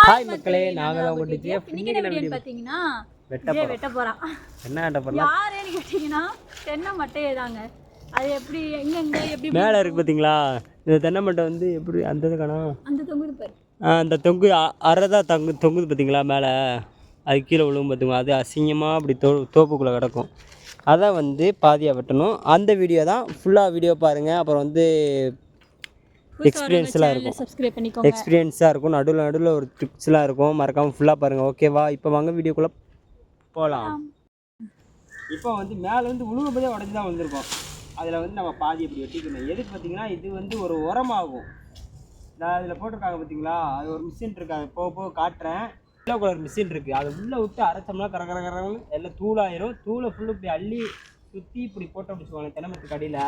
Hi மக்களே நாங்கள் தான் கொண்டு இன்னைக்கு என்ன வீடியோன்னு பார்த்தீங்கன்னா வெட்ட விஜய் வெட்ட போறான் என்ன ஆட்ட பண்ணலாம் யாருன்னு கேட்டிங்கன்னா தென்னை மட்டையே தாங்க. அது எப்படி எங்கெங்க எப்படி மேலே இருக்கு பார்த்தீங்களா இந்த தென்னை மட்டை வந்து எப்படி அந்த இது காணோம். அந்த தொங்குது பாரு. ஆ, அந்த தொங்கு அ- அரைதான் தங்கு தொங்குது பார்த்தீங்களா மேலே? அது கீழே விழுவும் பார்த்துங்க அது அசிங்கமாக அப்படி தோ தோப்புக்குள்ளே கிடக்கும். அதை வந்து பாதியாக வெட்டணும். அந்த வீடியோ தான் ஃபுல்லாக வீடியோ பாருங்கள் அப்புறம் வந்து எக்ஸ்பீரியன்ஸ்லாம் இருக்கும். சப்ஸ்கிரைப் பண்ணிக்கோங்க. எக்ஸ்பீரியன்ஸாக இருக்கும். நடுவில் நடுவில் ஒரு டிப்ஸ்லாம் இருக்கும். மறக்காமல் ஃபுல்லாக பாருங்கள் ஓகேவா இப்போ வாங்க வீடியோக்குள்ளே போகலாம் இப்போ வந்து மேலேருந்து உழுகும் போதே உடஞ்சி தான் வந்திருக்கோம். அதில் வந்து நம்ம பாதி இப்படி வெட்டிக்கணும். எதுக்கு பார்த்தீங்கன்னா இது வந்து ஒரு உரமாகும். நான் அதில் போட்டிருக்காங்க பார்த்தீங்களா அது ஒரு மிஷின் இருக்கு அது போக போக காட்டுறேன் எல்லோ கலர் மிஷின் இருக்குது அதை உள்ளே விட்டு அரைச்சோம்னா கர கர கரன்னு எல்லாம் தூளாயிரும் தூளை ஃபுல்லு இப்படி அள்ளி சுற்றி இப்படி போட்டோம் வச்சுக்கோங்க தென்னமரத்துக்கு அடியில்.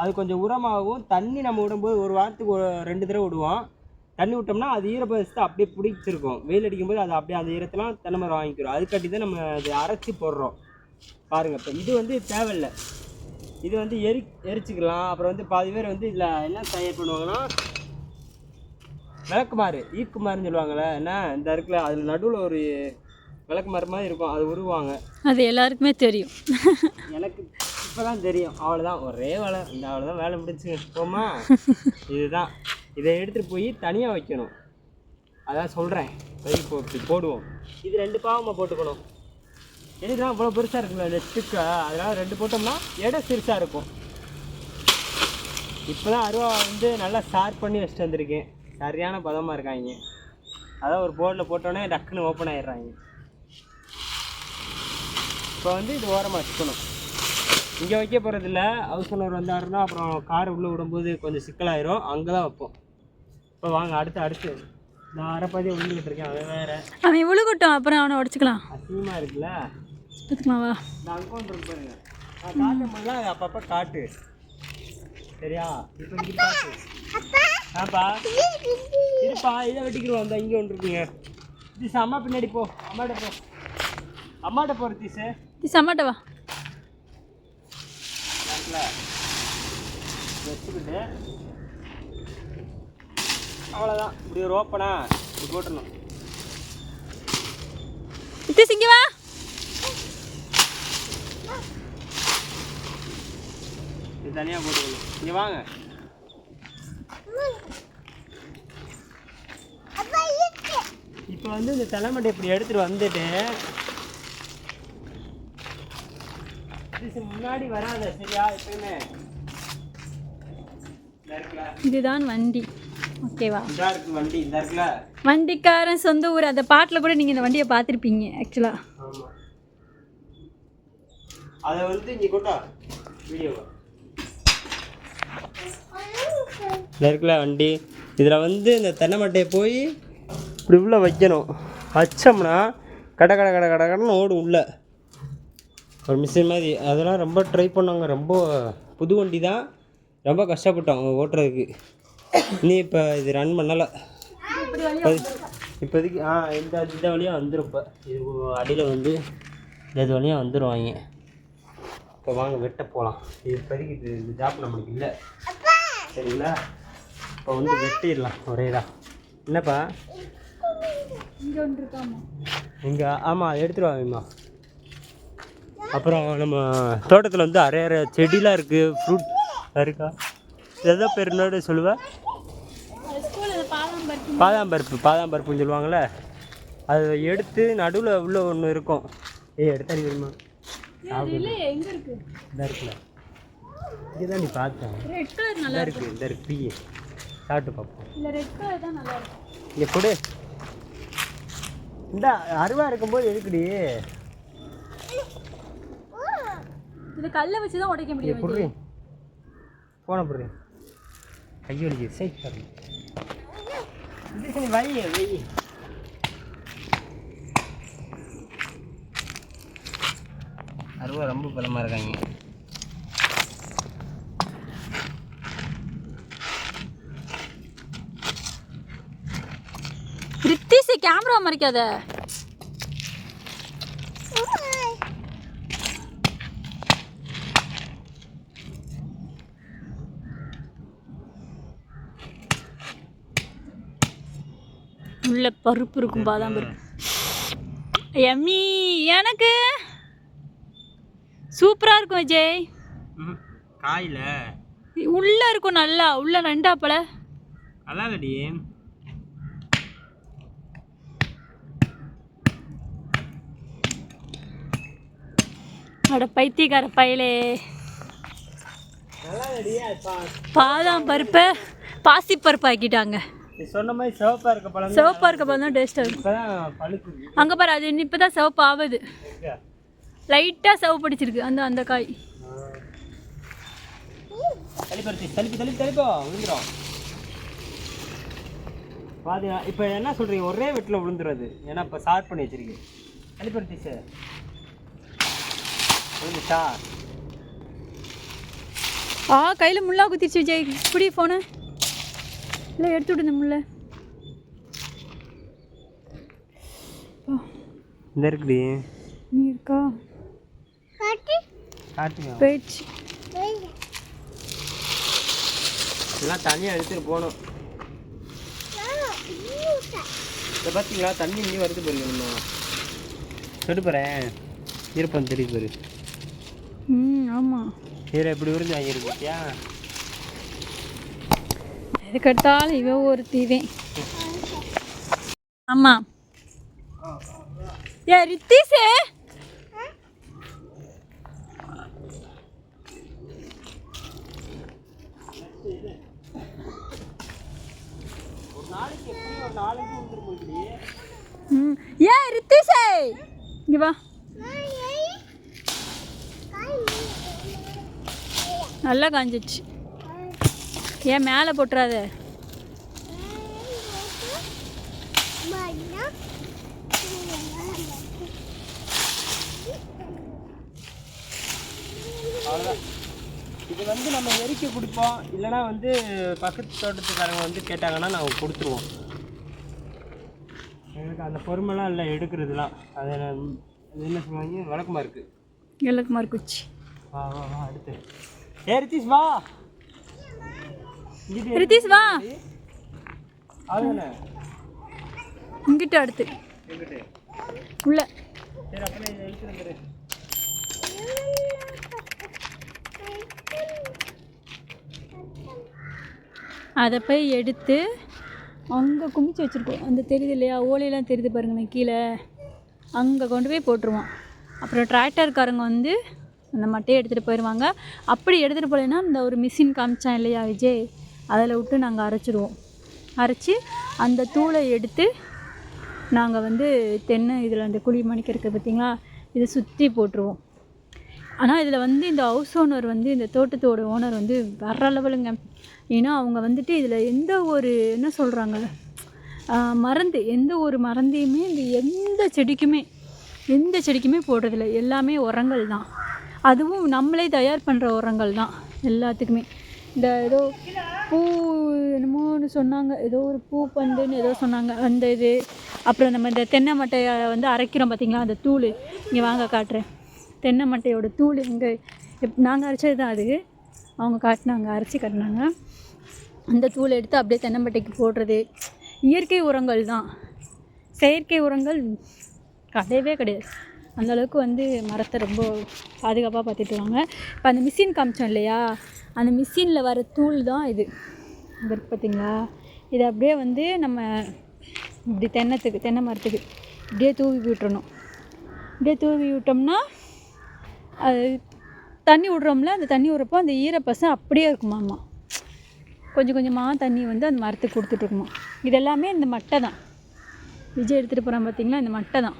அது கொஞ்சம் உரமாகவும் தண்ணி நம்ம விடும்போது ஒரு வாரத்துக்கு ஒரு ரெண்டு தடவை விடுவோம். தண்ணி விட்டோம்னா அது ஈரப்பதத்தை அப்படியே பிடிச்சிருக்கும். வெயில் அடிக்கும்போது அது அப்படியே அந்த ஈரத்தெல்லாம் தினமரம் வாங்கிக்கிறோம். அதுக்காட்டி தான் நம்ம அதை அரைச்சி போடுறோம். பாருங்கள் இப்போ இது வந்து தேவையில்லை. இது வந்து எரி எரிச்சிக்கலாம். அப்புறம் வந்து பாதி பேர் வந்து இதில் என்ன தயார் பண்ணுவாங்கன்னா விளக்குமாறு ஈக்குமாறுன்னு சொல்லுவாங்கள்ல என்ன? இந்த இருக்குல்ல அதில் நடுவில் ஒரு விளக்குமாறு மாதிரி இருக்கும் அது உருவாங்க. அது எல்லாருக்குமே தெரியும். எனக்கு இப்போ தான் தெரியும். அவ்வளோதான் ஒரே வேலை. இந்த அவ்வளோதான் வேலை முடிச்சு போமா இதுதான். இதை எடுத்துகிட்டு போய் தனியாக வைக்கணும். அதான் சொல்கிறேன் சரி இப்போ இப்படி போடுவோம். இது ரெண்டு பாவமாக போட்டுக்கணும். எதுக்குன்னா இவ்வளோ பெருசாக இருக்குல்ல இந்த ஸ்டிக்கு அதனால் ரெண்டு போட்டோம்னா எடை சிறுசாக இருக்கும். இப்போ தான் அருவா வந்து நல்லா ஷார்ப் பண்ணி வச்சுட்டு வந்திருக்கேன். சரியான பதமாக இருக்காங்க. அதான் ஒரு போர்டில் போட்டோன்னே டக்குன்னு ஓப்பன் ஆயிடுறாங்க. இப்போ வந்து இது ஓரமாக வச்சுக்கணும். இங்கே வைக்க போகிறதில்ல ஹவுஸ் ஓனர் வந்தாருன்னா அப்புறம் கார் உள்ளே விடும்போது கொஞ்சம் சிக்கலாயிரும். அங்கே தான் வைப்போம். இப்போ வாங்க அடுத்து அடுத்து. நான் அரைப்பாதி விழுந்துக்கிட்டு இருக்கேன். அவன் வேறு. அவன் விழுகட்டும் அப்புறம் அவனை உடச்சிக்கலாம். அசிங்கமாக இருக்குல்ல? பார்த்துக்கலாவா நான் அக்கௌண்ட் பாருங்க. நான் காட்டும் போதெல்லாம் அது அப்பப்போ காட்டு. சரியா? இப்போ இங்கே காட்டு. ஆப்பா இருப்பா இதை வெட்டிக்கிடுவோம். அந்த இங்கே ஒன்று இருக்குங்க. தீசு அம்மா பின்னாடி போ. அம்மாட்ட போ. அம்மாட்ட போகிற தீசு வா. பேங்க்ல வச்சுக்கிட்டு. அவ்வளோதான் இப்படி ஒரு ஓப்பனா இப்படி போட்டுடணும். இது சிங்க வா. இது தனியாக போட்டுக்கணும். இங்கே வாங்க. இப்போ வந்து இந்த தலைமட்டை இப்படி எடுத்துட்டு வந்துட்டு இது முன்னாடி வராத சரியா? எப்பயுமே. இதுதான் வண்டி. ஓகேவா? வண்டி வண்டிக்காரன் சொந்த ஊர். அந்த பாட்டில் கூட நீங்கள் இந்த வண்டியை பார்த்துருப்பீங்க ஆக்சுவலாக அதை வந்து இங்கே கொண்டா வீடியோவை. இருக்குல்ல வண்டி. இதில் வந்து இந்த தென்னை மட்டையை போய் இப்படி உள்ளே வைக்கணும். வச்சோம்னா கட கட கட கட கடன்னு ஓடும் உள்ள. ஒரு மிஷின் மாதிரி. அதெல்லாம் ரொம்ப ட்ரை பண்ணாங்க ரொம்ப புது வண்டி தான். ரொம்ப கஷ்டப்பட்டோம் ஓட்டுறதுக்கு. நீ இப்போ இது ரன் பண்ணலை. இப்போதைக்கு ஆ இந்த இந்த வழியாக வந்துடும் இப்போ. இது அடியில் வந்து இந்த வழியாக வந்துடுவாங்க இப்போ வாங்க வெட்ட போகலாம் இது இப்போதைக்கு இது இந்த ஜாப் நம்மளுக்கு இல்லை. சரிங்களா? இப்போ வந்து வெட்டிடலாம் ஒரே தான் என்னப்பா? இங்கே ஆமாம் எடுத்துகிட்டு வாங்கம்மா அப்புறம் நம்ம தோட்டத்தில் வந்து அரைய அரை செடிலாம் இருக்குது ஃப்ரூட் இருக்கா? எதோ பேர் என்னோட சொல்லுவேன் ஸ்கூலில் பாதாம் பருப்பு பாதாம் பருப்பு பாதாம் பருப்புன்னு சொல்லுவாங்கள்ல அதை எடுத்து நடுவில் உள்ள ஒன்று இருக்கும். ஏய் எடுத்தாடி வருமா இதாக இருக்குல்ல. இங்கே தான் நீ பார்த்தேன் நல்லா இருக்குது இந்த இருக்கு. டீ சாப்பிட்டு பார்ப்போம். இங்கே கொடு. இந்த அருவா இருக்கும்போது எதுக்குடி? இது கல்லை வச்சு தான் உடைக்க முடியும் புடுறி. போன புடுறி. கையை வலிக்கு. சரி பாருங்க. இது சரி வை வை அருவா ரொம்ப பலமாக இருக்காங்க. ரித்திஷ் கேமரா மறைக்காத. உள்ள பருப்பு இருக்கும் பாதாம் பருப்பு. எம்மி எனக்கு சூப்பராக இருக்கும் விஜய். காயில. உள்ளே இருக்கும் நல்லா உள்ள நண்டாப்பல அல்லாதடி அட பைத்தியக்கார பயலே. பாதாம் பருப்பை பாசி பருப்பு ஆக்கிட்டாங்க. சொன்ன மாதிரி சிவப்பா இருக்க பழம் சிவப்பாக இருக்க பழம் தான் டேஸ்ட்டாக இருக்கும் இப்பதான் அங்கே பாரு அது இப்போ தான் சிவப்பு ஆகுது? லைட்டாக சிவப்பு பிடிச்சிருக்கு. அந்த அந்த காய். பாதி இப்போ என்ன சொல்கிறீங்க ஒரே வெட்டில் விழுந்துரும் ஏன்னா இப்போ ஷார்ட் பண்ணி வச்சிருக்கு தள்ளிப்பருத்தி சார் விழுந்துச்சா ஆ கையில் முள்ளா குத்திருச்சு விஜய். இப்படி ஃபோனு இல்லை எடுத்து விடு இந்த இருக்குடி. நீ இருக்கா? போயிடுச்சு. இதெல்லாம் தனியாக எடுத்துகிட்டு போகணும். இதை பார்த்தீங்களா தண்ணி இன்னும் வருது பாருங்க இன்னும் செடு போகிறேன் ஈரப்பம் தெரியுது பாரு. ம் ஆமாம் ஈரம் எப்படி விருந்து வாங்கியிருக்கு பார்த்தியா எதுக்கெடுத்தாலும் இவன் ஒரு தீவேன் ஆமாம் ஏ ரித்தீஷே. ம். ஏ ரித்தீஷே. இங்கே வா. நல்லா காஞ்சிச்சு. ஏன் மேலே போட்டுறாத? இது வந்து நம்ம எரிக்க கொடுப்போம். இல்லைனா வந்து பக்கத்து தோட்டத்துக்காரங்க வந்து கேட்டாங்கன்னா நாங்கள் கொடுத்துருவோம். எங்களுக்கு அந்த பொறுமைலாம் இல்லை எடுக்கிறதுலாம். அதை என்ன சொல்லுவாங்க? வழக்கமாக இருக்குது விளக்குமாறு குச்சி. வா வா வா அடுத்து. ஏ ரித்தீஷ் வா. ரித்தீஷ் வா. இங்கிட்ட அடுத்து. உள்ள. அதை போய் எடுத்து அங்கே குமிச்சு வச்சுருக்கோம். அந்த தெரியுது இல்லையா? ஓலையெல்லாம் தெரியுது பாருங்களேன் கீழே. அங்கே கொண்டு போய் போட்டுருவோம். அப்புறம் டிராக்டர்காரங்க வந்து அந்த மட்டையை எடுத்துகிட்டு போயிடுவாங்க அப்படி எடுத்துகிட்டு போகலைன்னா இந்த ஒரு மிஷின் காமிச்சான் இல்லையா விஜய்? அதில் விட்டு நாங்கள் அரைச்சிடுவோம் அரைச்சி அந்த தூளை எடுத்து நாங்கள் வந்து தென்னை இதில் அந்த குழி மணிக்கு இருக்குது இதை சுற்றி போட்டுருவோம். ஆனால் இதில் வந்து இந்த ஹவுஸ் ஓனர் வந்து இந்த தோட்டத்தோட ஓனர் வந்து வர லெவலுங்க ஏன்னா அவங்க வந்துட்டு இதில் எந்த ஒரு என்ன சொல்கிறாங்க மருந்து எந்த ஒரு மருந்தையுமே இந்த எந்த செடிக்குமே எந்த செடிக்குமே போடுறதில்ல. எல்லாமே உரங்கள் தான். அதுவும் நம்மளே தயார் பண்ணுற உரங்கள் தான் எல்லாத்துக்குமே. இந்த ஏதோ பூ என்னமோன்னு சொன்னாங்க. ஏதோ ஒரு பூ பந்துன்னு ஏதோ சொன்னாங்க. அந்த இது. அப்புறம் நம்ம இந்த தென்னை மட்டையை வந்து அரைக்கிறோம் பார்த்திங்களா அந்த தூள். இங்கே வாங்க காட்டுறேன். தென்னை மட்டையோட தூள். இங்கே எப் நாங்கள் அரைச்சது தான் அது. அவங்க காட்டினாங்க அரைச்சி காட்டினாங்க. அந்த தூளை எடுத்து அப்படியே தென்னை மட்டைக்கு போடுறது. இயற்கை உரங்கள் தான். செயற்கை உரங்கள் கிடையவே கிடையாது. அந்தளவுக்கு வந்து மரத்தை ரொம்ப பாதுகாப்பாக பார்த்துட்டு வாங்க இப்போ அந்த மிஷின் காமிச்சோம் இல்லையா? அந்த மிஷினில் வர தூள் தான் இது. இது இருக்கு பார்த்தீங்களா இதை அப்படியே வந்து நம்ம இப்படி தென்னத்துக்கு தென்னை மரத்துக்கு இப்படியே தூவி விட்டுறணும். அப்படியே தூவி விட்டோம்னா அது தண்ணி விட்றோம்ல அந்த தண்ணி விட்றப்போ அந்த ஈரப்பசம் அப்படியே இருக்குமாம்மா. கொஞ்சம் கொஞ்சமாக தண்ணி வந்து அந்த மரத்துக்கு கொடுத்துட்ருக்குமா இது எல்லாமே இந்த மட்டை தான். விஜய் எடுத்துகிட்டு போகிறான் பார்த்திங்களா இந்த மட்டை தான்.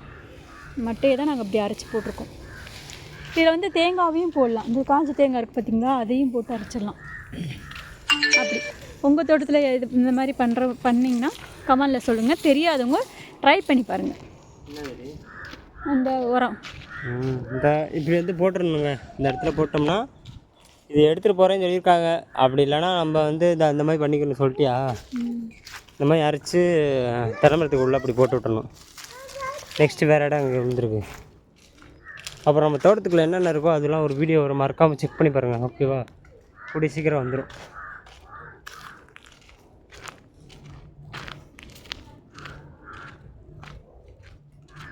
மட்டையை தான் நாங்கள் அப்படி அரைச்சி போட்டிருக்கோம். இதில் வந்து தேங்காவையும் போடலாம். இந்த காஞ்ச தேங்காய் இருக்குது பார்த்திங்களா அதையும் போட்டு அரைச்சிடலாம். அப்படி. உங்கள் தோட்டத்தில் இது இந்த மாதிரி பண்ணுற பண்ணிங்கன்னா கமலில் சொல்லுங்கள் தெரியாதவங்க ட்ரை பண்ணி பாருங்கள் அந்த உரம். இந்த இப்படி வந்து போட்டுருணுங்க இந்த இடத்துல போட்டோம்னா இது எடுத்துகிட்டு போகிறேன்னு சொல்லியிருக்காங்க. அப்படி இல்லைன்னா நம்ம வந்து இந்த அந்த மாதிரி பண்ணிக்கணும் சொல்லிட்டியா? இந்த மாதிரி அரைச்சி திறமரத்துக்கு உள்ளே அப்படி போட்டு விட்டணும் நெக்ஸ்ட்டு வேறு இடம் அங்கே வந்துருக்கு அப்புறம் நம்ம தோட்டத்துக்குள்ளே என்னென்ன இருக்கோ அதெல்லாம் ஒரு வீடியோ ஒரு மறக்காமல் செக் பண்ணி பாருங்கள் ஓகேவா கூடிய சீக்கிரம் வந்துடும்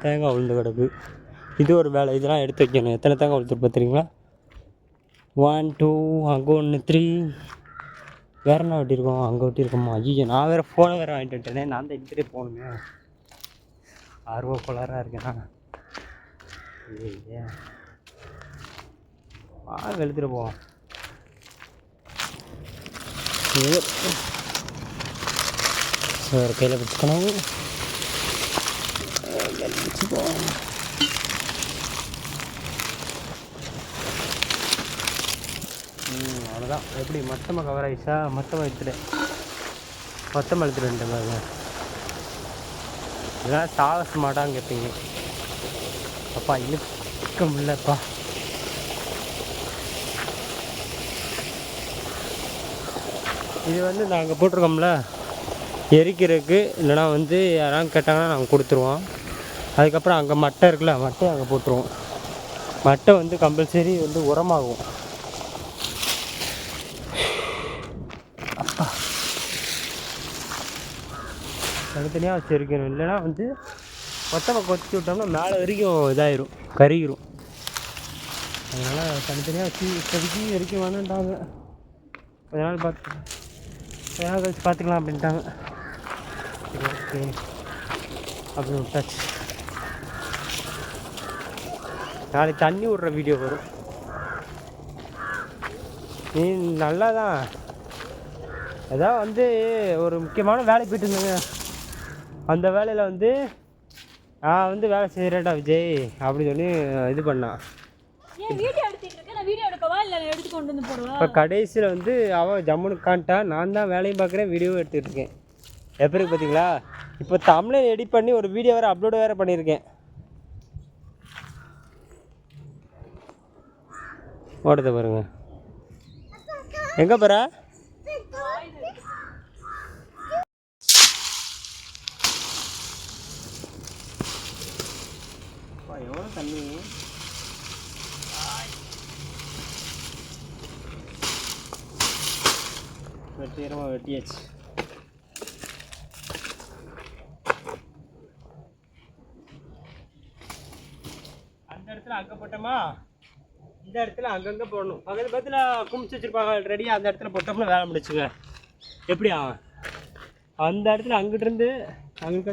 தேங்காய் உளுந்து கிடக்கு. இது ஒரு வேலை. இதெல்லாம் எடுத்து வைக்கணும். எத்தனை தேங்காய் உளுத்து பார்த்துறீங்களா ஒன் டூ அங்கே ஒன்று த்ரீ வேற என்ன வெட்டியிருக்கோம்? அங்கே வெட்டியிருக்கோமா? ஐயோ நான் வேறு ஃபோனை வேறு வாங்கிட்டு வந்துட்டேனே. நான் தான் எடுத்துகிட்டே போகணுமே. ஆர்வ கோளாராக இருக்கேன். வா வெளுத்துட்டு போவோம் ஒரு கையில் பிடிச்சிக்கணும் பிடிச்சிப்போம் அவ்வளோதான் எப்படி? மொத்தமாக கவர் ஆயிடுச்சா? மொத்தமாக எடுத்துட்டு மொத்தமாக எடுத்துட்டு வந்துட்டேன் பாருங்க இதெல்லாம் சாகச மாட்டான்னு கேட்பீங்க அப்பா இழுக்க முடியலப்பா. இது வந்து நாங்கள் போட்டிருக்கோம்ல எரிக்கிறதுக்கு இல்லைனா வந்து யாராவது கேட்டாங்கன்னா நாங்கள் கொடுத்துருவோம். அதுக்கப்புறம் அங்கே மட்டை இருக்குல்ல மட்டை அங்கே போட்டுருவோம். மட்டை வந்து கம்பல்சரி வந்து உரமாகும். அப்பா. தனித்தனியாக வச்சுருக்கணும். இல்லைன்னா வந்து மொத்தமாக கொத்தி விட்டோம்னா மேலே வரைக்கும் இதாயிரும் கருகிரும். அதனால் தனித்தனியாக வச்சு இப்போதைக்கு வரைக்கும் வேணான்ட்டாங்க. கொஞ்ச நாள் பார்த்து கொஞ்ச நாள் கழிச்சு பார்த்துக்கலாம் அப்படின்ட்டாங்க. ஓகே. அப்படி விட்டாச்சு. நாளைக்கு தண்ணி விட்ற வீடியோ வரும். நீ நல்லா தான் ஏதாவது வந்து ஒரு முக்கியமான வேலைக்கு போயிட்டு இருந்தாங்க. அந்த வேலையில் வந்து நான் வந்து வேலை செய்கிறேன்டா விஜய் அப்படி சொல்லி இது பண்ணான் இப்போ கடைசியில் வந்து அவன் ஜம்முன்னு காண்டா நான் தான் வேலையும் பார்க்குறேன் வீடியோவும் எடுத்துகிட்டு இருக்கேன். எப்படி பார்த்தீங்களா இப்போ தமிழில் எடிட் பண்ணி ஒரு வீடியோ வேறு அப்லோடு வேறு பண்ணியிருக்கேன். ஓடுத பாருங்க. எங்கே போகிற எவ்வளோ தண்ணி? வெட்டிரமாக வெட்டியாச்சு. அந்த இடத்துல அங்கே போட்டோமா? இந்த இடத்துல அங்கங்கே போடணும். பக்கத்து பக்கத்தில் குமிச்சு வச்சுருப்பாங்க ரெடியாக அந்த இடத்துல போட்டோம்னா வேலை முடிச்சுங்க எப்படியா? அந்த இடத்துல அங்கிட்டிருந்து அங்கே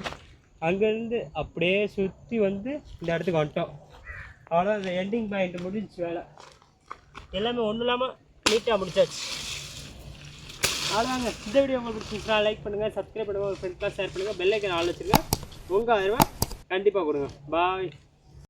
அங்கேருந்து அப்படியே சுற்றி வந்து இந்த இடத்துக்கு வந்துட்டோம். அவ்வளோதான் இந்த எண்டிங் பாயிண்ட் முடிஞ்சிச்சு வேலை. எல்லாமே ஒன்றும் இல்லாமல் நீட்டாக முடிச்சாச்சு. அவ்வளோதாங்க இந்த வீடியோ உங்களுக்கு பிடிச்சிருந்தா லைக் பண்ணுங்கள் சப்ஸ்கிரைப் பண்ணுங்கள் உங்கள் ஃப்ரெண்ட்ஸ்லாம் ஷேர் பண்ணுங்கள் பெல்லைக்கன் ஆள் வச்சுருங்க. உங்கள் ஆயிரம் கண்டிப்பாக கொடுங்க. பாய்